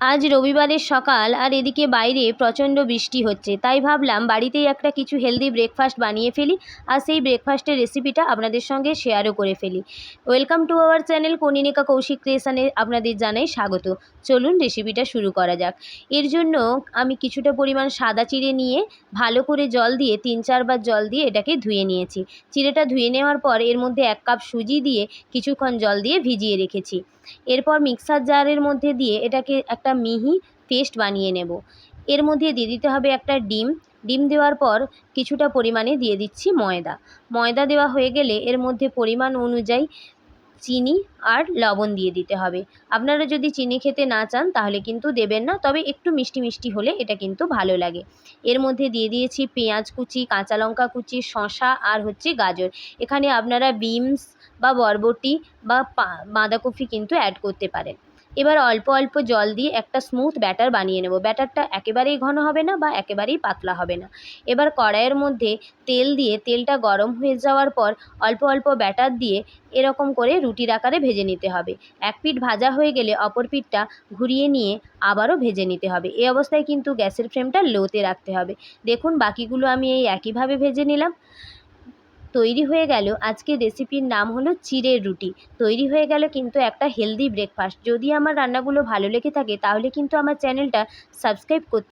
আজ রবিবারের সকাল আর এদিকে বাইরে প্রচণ্ড বৃষ্টি হচ্ছে। তাই ভাবলাম বাড়িতেই একটা কিছু হেলদি ব্রেকফাস্ট বানিয়ে ফেলি আর সেই ব্রেকফাস্টের রেসিপিটা আপনাদের সঙ্গে শেয়ারও করে ফেলি। Welcome to our channel Kaninika Kaushik ক্রিয়েশানে আপনাদের জানাই স্বাগত। চলুন রেসিপিটা শুরু করা যাক। এর জন্য আমি কিছুটা পরিমাণ সাদা চিড়ে নিয়ে ভালো করে জল দিয়ে তিন চারবার জল দিয়ে এটাকে ধুয়ে নিয়েছি। চিড়েটা ধুয়ে নেওয়ার পর এর মধ্যে এক কাপ সুজি দিয়ে কিছুক্ষণ জল দিয়ে ভিজিয়ে রেখেছি। এরপর মিক্সার জারের মধ্যে দিয়ে এটাকে মিহি পেস্ট বানিয়ে নেব। এর মধ্যে দিয়ে দিতে হবে একটা ডিম। ডিম দেওয়ার পর কিছুটা পরিমাণে দিয়ে দিচ্ছি ময়দা। ময়দা দেওয়া হয়ে গেলে এর মধ্যে পরিমাণ অনুযায়ী চিনি আর লবণ দিয়ে দিতে হবে। আপনারা যদি চিনি খেতে না চান তাহলে কিন্তু দেবেন না, তবে একটু মিষ্টি মিষ্টি হলে এটা কিন্তু ভালো লাগে। এর মধ্যে দিয়ে দিয়েছি পেঁয়াজ কুচি, কাঁচা লঙ্কা কুচি শশা আর হচ্ছে গাজর। এখানে আপনারা বিনস বা বরবটি বা বাঁধাকপি কিন্তু অ্যাড করতে পারেন। এবার অল্প অল্প জল দিয়ে একটা স্মুথ ব্যাটার বানিয়ে নেব। ব্যাটারটা একেবারেই ঘন হবে না বা একেবারেই পাতলা হবে না। এবার কড়াইয়ের মধ্যে তেল দিয়ে তেলটা গরম হয়ে যাওয়ার পর অল্প অল্প ব্যাটার দিয়ে এরকম করে রুটির আকারে ভেজে নিতে হবে। এক পিঠ ভাজা হয়ে গেলে অপর পিঠটা ঘুরিয়ে নিয়ে আবারও ভেজে নিতে হবে। এই অবস্থায় কিন্তু গ্যাসের ফ্লেমটা লোতে রাখতে হবে। দেখুন বাকিগুলো আমি এই একইভাবে ভেজে নিলাম। তৈরি হয়ে গেল আজকে রেসিপির নাম হলো চিড়ের রুটি। তৈরি হয়ে গেল কিন্তু একটা হেলদি ব্রেকফাস্ট যদি আমার রান্নাগুলো ভালো লেগে থাকে তাহলে কিন্তু আমার চ্যানেলটা সাবস্ক্রাইব করতে